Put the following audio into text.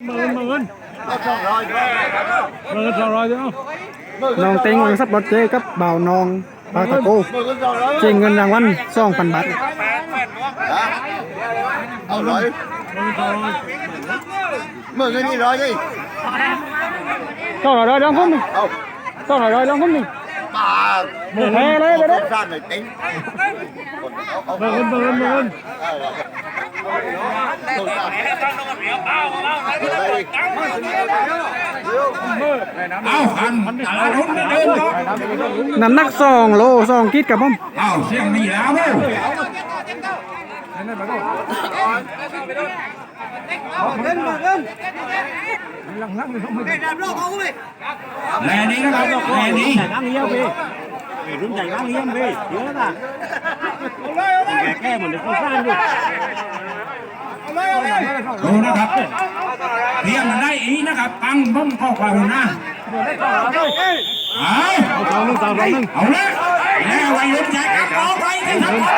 mượn mượn mượn rồi rồi chứ không? Non tiếng quan sắp bắt chế cấp bào non ba thằng cô. Chị ngân rằng quanh son phần bạc. Mượn cái gì rồi đi sao rồi rồi đang không. Mình sao rồi rồi đang không mình bà mượn hè đấy đấy đấy mượn mượn mượn เงินรางวัลสองพันบาทเอาร้อยหมื่นสองร้อยเอกี้นี่ร้อยดิต้องร้อยลองคุ้มเอาต้องร้อยลองคุ้มนี่ป่าแพ้เลยเดี๋ยวนี้ด้านไหนเต็งเอาหมื่นหมื่นหมื่นเอาหันตลาดหุ้นเดินต่อน้ำหนักสองโลสองกิดกับผมเอาเสียงนี่แล้วเว้ยแลนี้นะครับแลนี้นั่งเลี้ยวพี่รุ่นใหญ่นั่งเลี้ยวพี่เยอะป่ะแก้เหมือนเด็กผู้สร้างอยู่ดูนะครับ เพียงมันได้อีนะครับปังบ้องข้อความนะเอาสองหนึ่งสอาเอาละแล้ววัยรุ่นใจกับเอาไปกันทั้งหมด